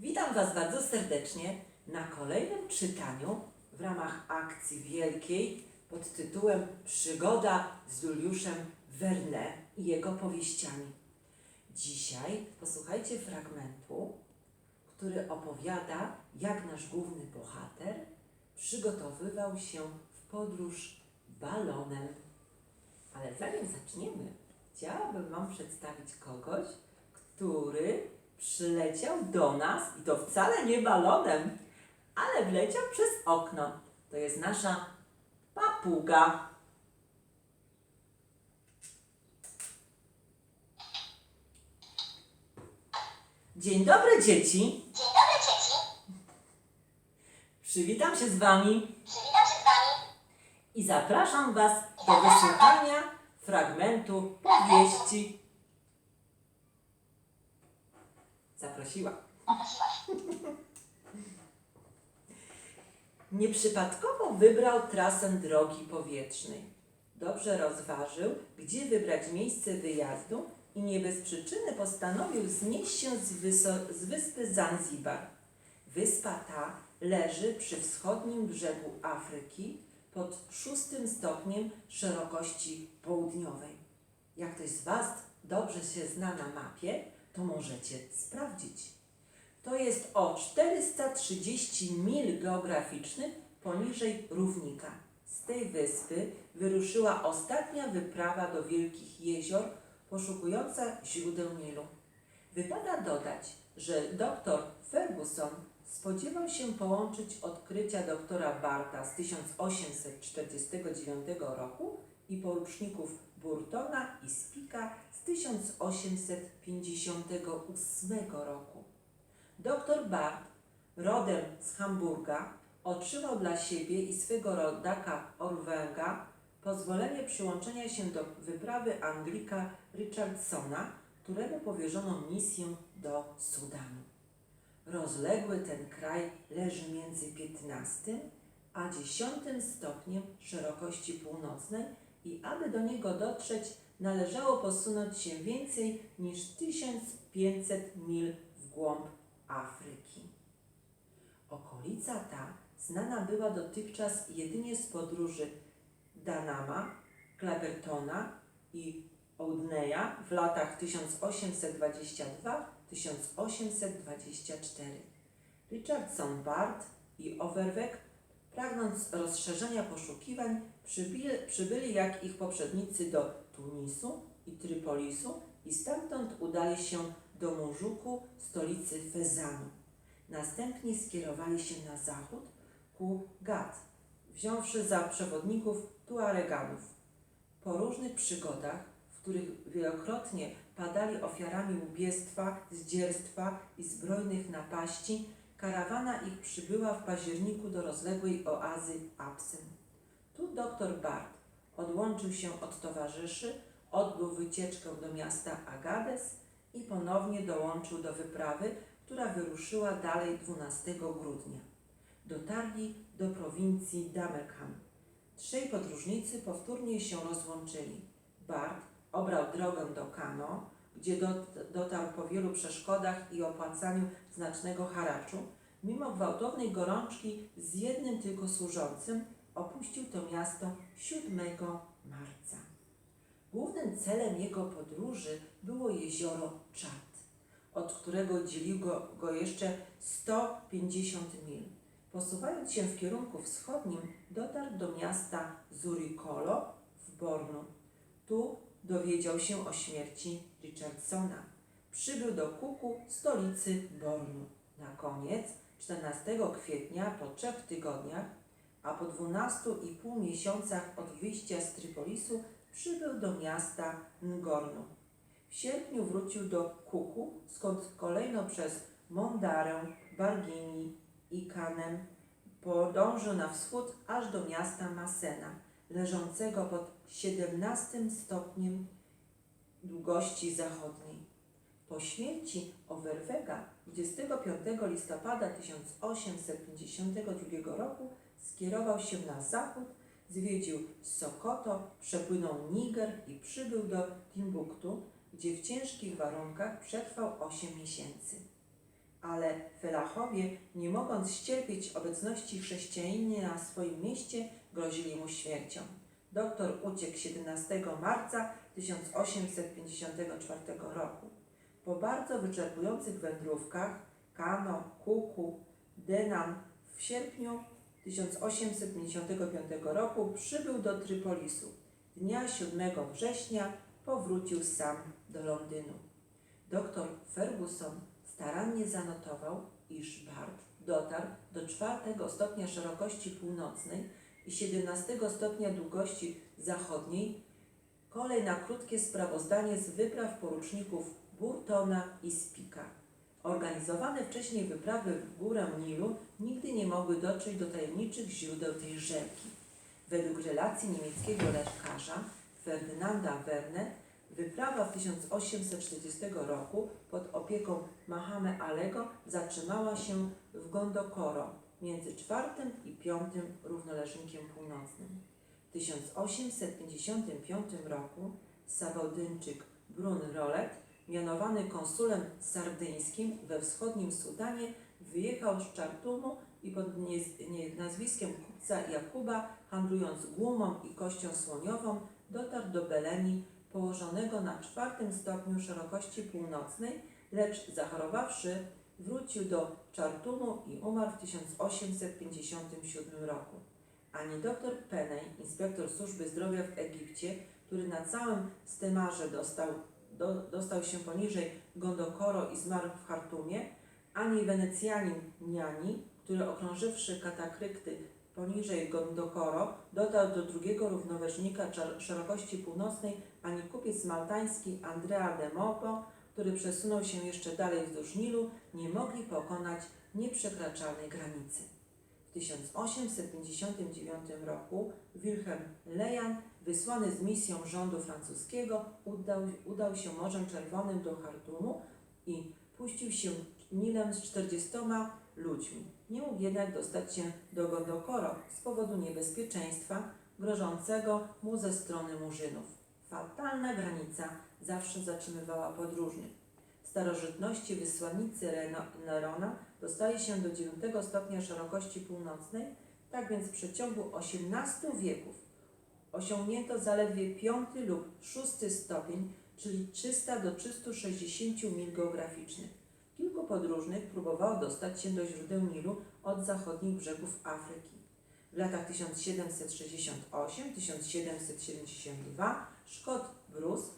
Witam Was bardzo serdecznie na kolejnym czytaniu w ramach akcji wielkiej pod tytułem Przygoda z Juliuszem Verne i jego powieściami. Dzisiaj posłuchajcie fragmentu, który opowiada, jak nasz główny bohater przygotowywał się w podróż balonem. Ale zanim zaczniemy, chciałabym Wam przedstawić kogoś, który przyleciał do nas i to wcale nie balonem, ale wleciał przez okno. To jest nasza papuga. Dzień dobry dzieci. Dzień dobry dzieci, Przywitam się z Wami przywitam się z Wami i zapraszam Was do wysłuchania fragmentu powieści. Zaprosiła. Nieprzypadkowo wybrał trasę drogi powietrznej. Dobrze rozważył, gdzie wybrać miejsce wyjazdu i nie bez przyczyny postanowił znieść się z, z wyspy Zanzibar. Wyspa ta leży przy wschodnim brzegu Afryki pod szóstym stopniem szerokości południowej. Jak ktoś z Was dobrze się zna na mapie, to możecie sprawdzić. To jest o 430 mil geograficznych poniżej równika. Z tej wyspy wyruszyła ostatnia wyprawa do Wielkich Jezior, poszukująca źródeł Nilu. Wypada dodać, że dr Ferguson spodziewał się połączyć odkrycia doktora Barta z 1849 roku i poruczników Burtona i Spika z 1858 roku. Doktor Bart, rodem z Hamburga, otrzymał dla siebie i swego rodaka Orwęga pozwolenie przyłączenia się do wyprawy Anglika Richardsona, któremu powierzono misję do Sudanu. Rozległy ten kraj leży między 15 a 10 stopniem szerokości północnej i aby do niego dotrzeć, należało posunąć się więcej niż 1500 mil w głąb Afryki. Okolica ta znana była dotychczas jedynie z podróży Danama, Clappertona i Oudneya w latach 1822-1824. Richardson Bart i Overweg, pragnąc rozszerzenia poszukiwań, przybyli, przybyli jak ich poprzednicy do Tunisu i Trypolisu i stamtąd udali się do Morzuku, stolicy Fezanu. Następnie skierowali się na zachód ku Gad, wziąwszy za przewodników Tuareganów. Po różnych przygodach, w których wielokrotnie padali ofiarami ubiestwa, zdzierstwa i zbrojnych napaści, karawana ich przybyła w październiku do rozległej oazy Absyn. Tu dr Bart odłączył się od towarzyszy, odbył wycieczkę do miasta Agades i ponownie dołączył do wyprawy, która wyruszyła dalej 12 grudnia. Dotarli do prowincji Damerkham. Trzej podróżnicy powtórnie się rozłączyli. Bart obrał drogę do Kano, gdzie dot- dotarł po wielu przeszkodach i opłacaniu znacznego haraczu. Mimo gwałtownej gorączki z jednym tylko służącym, opuścił to miasto 7 marca. Głównym celem jego podróży było jezioro Czad, od którego dzielił go, go jeszcze 150 mil. Posuwając się w kierunku wschodnim, dotarł do miasta Zurikolo w Bornu. Tu dowiedział się o śmierci Richardsona. Przybył do Kuku, stolicy Bornu. Na koniec 14 kwietnia, po trzech tygodniach, a po 12,5 miesiącach od wyjścia z Trypolisu, przybył do miasta Ngornu. W sierpniu wrócił do Kuku, skąd kolejno przez Mondarę, Bargini i Kanem podążył na wschód aż do miasta Masena, leżącego pod 17 stopniem długości zachodniej. Po śmierci Overwega 25 listopada 1852 roku skierował się na zachód, zwiedził Sokoto, przepłynął Niger i przybył do Timbuktu, gdzie w ciężkich warunkach przetrwał 8 miesięcy. ale felachowie, nie mogąc ścierpieć obecności chrześcijanina na swoim mieście, grozili mu śmiercią. Doktor uciekł 17 marca 1854 roku. Po bardzo wyczerpujących wędrówkach Kano, Kuku, Denan w sierpniu 1855 roku przybył do Trypolisu. Dnia 7 września powrócił sam do Londynu. Doktor Ferguson starannie zanotował, iż Bart dotarł do czwartego stopnia szerokości północnej 17 stopnia długości zachodniej. Kolej na krótkie sprawozdanie z wypraw poruczników Burtona i Spika. Organizowane wcześniej wyprawy w górę Nilu nigdy nie mogły dotrzeć do tajemniczych źródeł tej rzeki. Według relacji niemieckiego lekarza Ferdynanda Werne wyprawa w 1840 roku pod opieką Mahame Alego zatrzymała się w Gondokoro między czwartym i piątym równoleżnikiem północnym. W 1855 roku Sabodyńczyk Brun Rollet, mianowany konsulem sardyńskim we wschodnim Sudanie, wyjechał z Czartumu i pod nazwiskiem kupca Jakuba, handlując głumą i kością słoniową, dotarł do Beleni, położonego na czwartym stopniu szerokości północnej, lecz zachorowawszy, wrócił do Czartumu i umarł w 1857 roku. Ani dr Peney, inspektor służby zdrowia w Egipcie, który na całym stemarze dostał, do, dostał się poniżej Gondokoro i zmarł w Chartumie, ani Wenecjanin Niani, który okrążywszy katakrykty poniżej Gondokoro, dotarł do drugiego równoleżnika czar- szerokości północnej, ani kupiec maltański Andrea de Mopo, który przesunął się jeszcze dalej wzdłuż Nilu, nie mogli pokonać nieprzekraczalnej granicy. W 1859 roku Wilhelm Lejan, wysłany z misją rządu francuskiego, udał, udał się Morzem Czerwonym do Chartumu i puścił się Nilem z 40 ludźmi. Nie mógł jednak dostać się do Gondokoro z powodu niebezpieczeństwa grożącego mu ze strony Murzynów. Fatalna granica zawsze zatrzymywała podróżnych. W starożytności wysłannicy Nerona dostali się do 9 stopnia szerokości północnej, tak więc w przeciągu 18 wieków osiągnięto zaledwie 5 lub 6 stopień, czyli 300 do 360 mil geograficznych. Kilku podróżnych próbowało dostać się do źródeł Nilu od zachodnich brzegów Afryki. W latach 1768-1772 Szkot Bruce,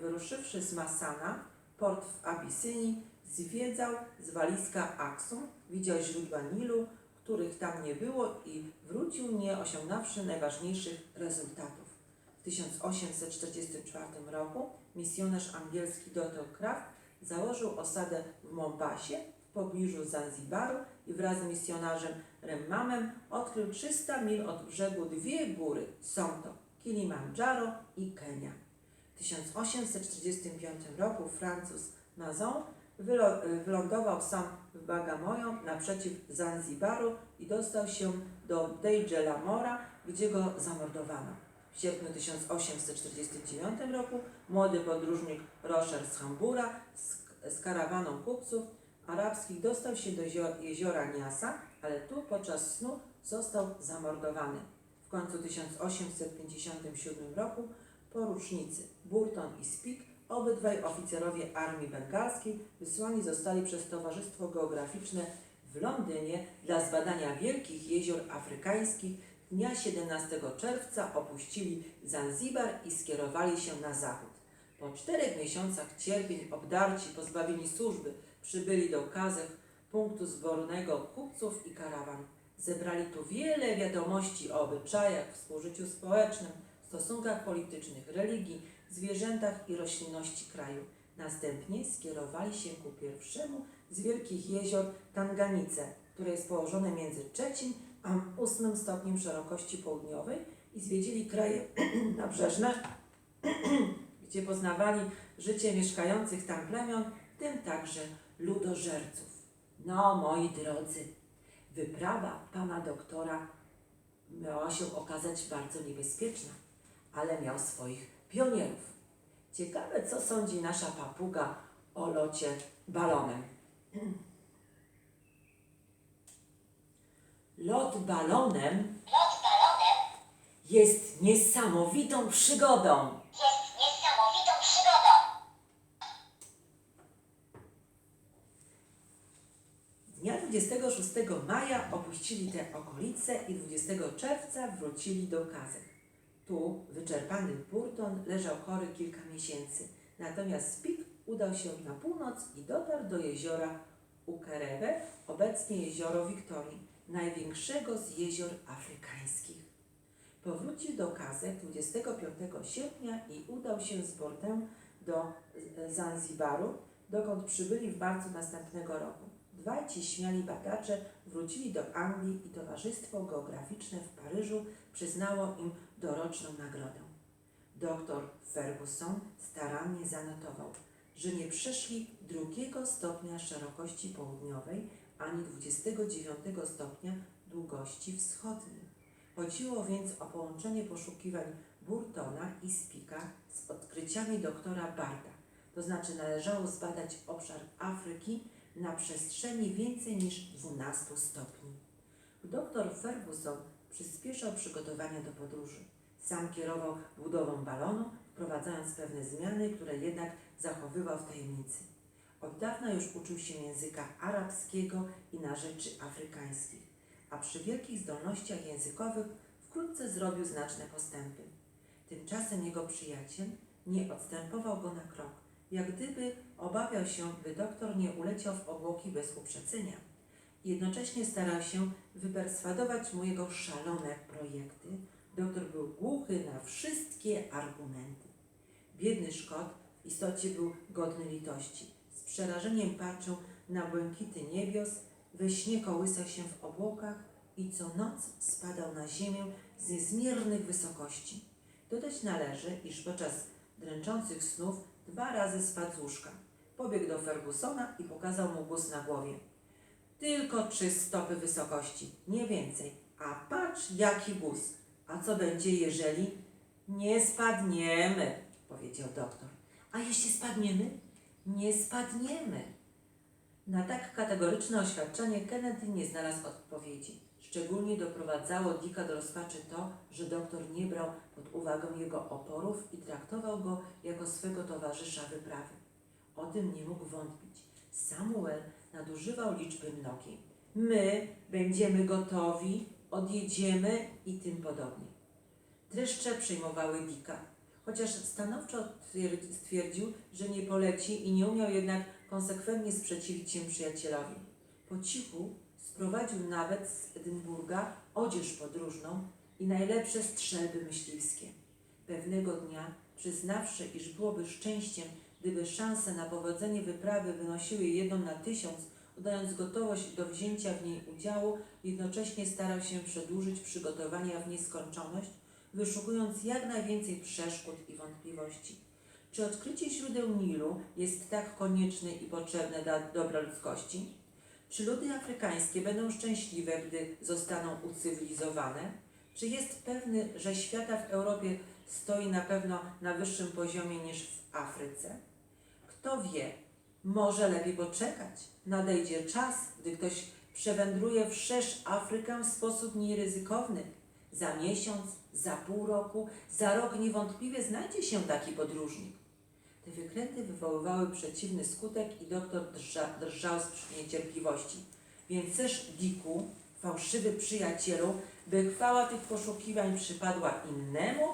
wyruszywszy z Masana, port w Abysynii, zwiedzał z walizka Aksum, widział źródła Nilu, których tam nie było i wrócił nie osiągnąwszy najważniejszych rezultatów. W 1844 roku misjonarz angielski Dr. Kraft założył osadę w Mombasie w pobliżu Zanzibaru i wraz z misjonarzem Remmamem odkrył 300 mil od brzegu dwie góry. Są to Kilimandżaro i Kenia. W 1845 roku Francuz Mazon wylądował sam w Bagamoyo naprzeciw Zanzibaru i dostał się do Dejela Mora, gdzie go zamordowano. W sierpniu 1849 roku młody podróżnik Rocher z Hambura z, z karawaną kupców arabskich dostał się do jezio- jeziora Niasa, ale tu podczas snu został zamordowany. W końcu 1857 roku porucznicy Burton i Spik, obydwaj oficerowie Armii Bengalskiej, wysłani zostali przez Towarzystwo Geograficzne w Londynie dla zbadania wielkich jezior afrykańskich. Dnia 17 czerwca opuścili Zanzibar i skierowali się na zachód. Po czterech miesiącach cierpień, obdarci, pozbawieni służby, przybyli do Kazech, punktu zbornego kupców i karawan. Zebrali tu wiele wiadomości o obyczajach, współżyciu społecznym, stosunkach politycznych, religii, zwierzętach i roślinności kraju. Następnie skierowali się ku pierwszemu z wielkich jezior Tanganice, które jest położone między trzecim a ósmym stopniem szerokości południowej i zwiedzili kraje nabrzeżne, gdzie poznawali życie mieszkających tam plemion, w tym także ludożerców. No, moi drodzy, wyprawa pana doktora miała się okazać bardzo niebezpieczna, ale miał swoich pionierów. Ciekawe, co sądzi nasza papuga o locie balonem. Lot balonem jest niesamowitą przygodą. Jest niesamowitą przygodą. Dnia 26 maja opuścili te okolice i 20 czerwca wrócili do Kazek. Tu wyczerpany Burton leżał chory kilka miesięcy, natomiast Spik udał się na północ i dotarł do jeziora Ukerewe, obecnie jezioro Wiktorii, największego z jezior afrykańskich. Powrócił do Kazek 25 sierpnia i udał się z Bortem do Zanzibaru, dokąd przybyli w marcu następnego roku. Dwaj ci śmiali badacze wrócili do Anglii i Towarzystwo Geograficzne w Paryżu przyznało im doroczną nagrodę. Doktor Ferguson starannie zanotował, że nie przeszli drugiego stopnia szerokości południowej ani 29 stopnia długości wschodniej. Chodziło więc o połączenie poszukiwań Burtona i Spika z odkryciami doktora Barta, to znaczy należało zbadać obszar Afryki na przestrzeni więcej niż 12 stopni. Doktor Ferguson przyspieszał przygotowania do podróży. Sam kierował budową balonu, wprowadzając pewne zmiany, które jednak zachowywał w tajemnicy. Od dawna już uczył się języka arabskiego i narzeczy afrykańskich, a przy wielkich zdolnościach językowych wkrótce zrobił znaczne postępy. Tymczasem jego przyjaciel nie odstępował go na krok, jak gdyby obawiał się, by doktor nie uleciał w obłoki bez uprzedzenia. Jednocześnie starał się wyperswadować mu jego szalone projekty. Doktor był głuchy na wszystkie argumenty. Biedny Szkot w istocie był godny litości. Z przerażeniem patrzył na błękity niebios, we śnie kołysał się w obłokach i co noc spadał na ziemię z niezmiernych wysokości. Dodać należy, iż podczas dręczących snów dwa razy spadł z łóżka. Pobiegł do Fergusona i pokazał mu guz na głowie. Tylko trzy stopy wysokości, nie więcej. A patrz, jaki guz. A co będzie, jeżeli nie spadniemy? powiedział doktor. A jeśli spadniemy? Nie spadniemy. Na tak kategoryczne oświadczenie Kennedy nie znalazł odpowiedzi. Szczególnie doprowadzało Dicka do rozpaczy to, że doktor nie brał pod uwagę jego oporów i traktował go jako swego towarzysza wyprawy. O tym nie mógł wątpić. Samuel nadużywał liczby mnogiej. My będziemy gotowi, odjedziemy i tym podobnie. Dreszcze przejmowały Dicka. Chociaż stanowczo twier- stwierdził, że nie poleci i nie umiał jednak konsekwentnie sprzeciwić się przyjacielowi. Po cichu sprowadził nawet z Edynburga odzież podróżną i najlepsze strzelby myśliwskie. Pewnego dnia, przyznawszy, iż byłoby szczęściem, gdyby szanse na powodzenie wyprawy wynosiły jedną na tysiąc, udając gotowość do wzięcia w niej udziału, jednocześnie starał się przedłużyć przygotowania w nieskończoność, wyszukując jak najwięcej przeszkód i wątpliwości. Czy odkrycie źródeł Nilu jest tak konieczne i potrzebne dla dobra ludzkości? Czy ludy afrykańskie będą szczęśliwe, gdy zostaną ucywilizowane? Czy jest pewny, że świata w Europie stoi na pewno na wyższym poziomie niż w Afryce? Kto wie, może lepiej poczekać. Nadejdzie czas, gdy ktoś przewędruje wszerz Afrykę w sposób nieryzykowny. Za miesiąc, za pół roku, za rok niewątpliwie znajdzie się taki podróżnik. Te wykręty wywoływały przeciwny skutek i doktor drża, drżał z niecierpliwości. Więc też Diku, fałszywy przyjacielu, by chwała tych poszukiwań przypadła innemu?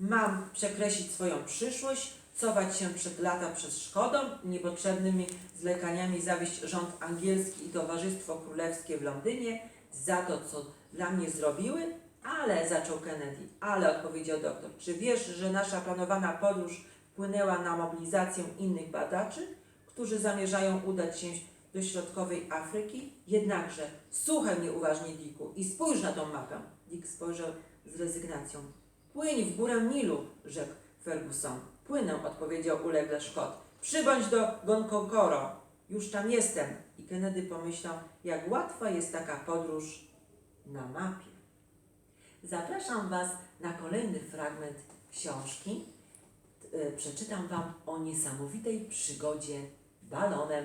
Mam przekreślić swoją przyszłość, cofać się przed lata przed szkodą, niepotrzebnymi zlekaniami zawieść rząd angielski i Towarzystwo Królewskie w Londynie za to, co dla mnie zrobiły? Ale, zaczął Kennedy, ale, odpowiedział doktor, czy wiesz, że nasza planowana podróż wpłynęła na mobilizację innych badaczy, którzy zamierzają udać się do środkowej Afryki? Jednakże, słuchaj mnie uważnie, Dicku, i spójrz na tą mapę. Dick spojrzał z rezygnacją. Płyń w górę Nilu, rzekł Ferguson. Płynę, odpowiedział ulegle Szkot. Przybądź do Gonkokoro. Już tam jestem. I Kennedy pomyślał, jak łatwa jest taka podróż na mapie. Zapraszam Was na kolejny fragment książki. E, Przeczytam Wam o niesamowitej przygodzie balonem.